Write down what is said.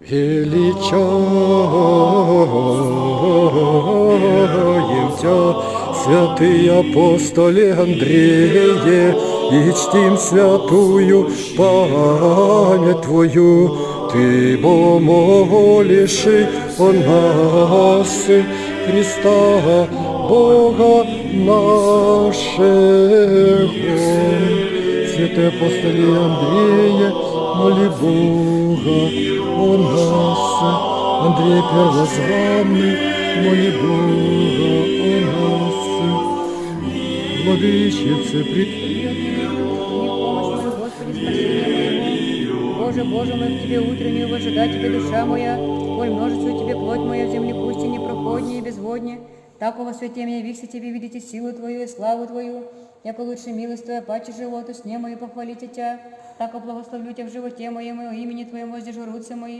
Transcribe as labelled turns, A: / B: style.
A: Величаем Тя, святый апостоле Андрея, и чтим святую память Твою. Ты бо молишь о нас, Христа, Бога нашего. Святый апостоле Андрея, моли Бога о нас. Андрей Первозванный, моли Бога о нас. Владычице, пред...
B: Боже, Боже мой, к Тебе утреннюю вожидать Тебе душа моя, коль множествует Тебе плоть моя в земле пусть и непроходнее и безводнее, так во свете меня вихся Тебе видите силу Твою и славу Твою, яко лучше милость Твоя, паче животу, сне мою похвалите Тя, так благословлю Тебя в животе моем и имени Твоем воздержу руцы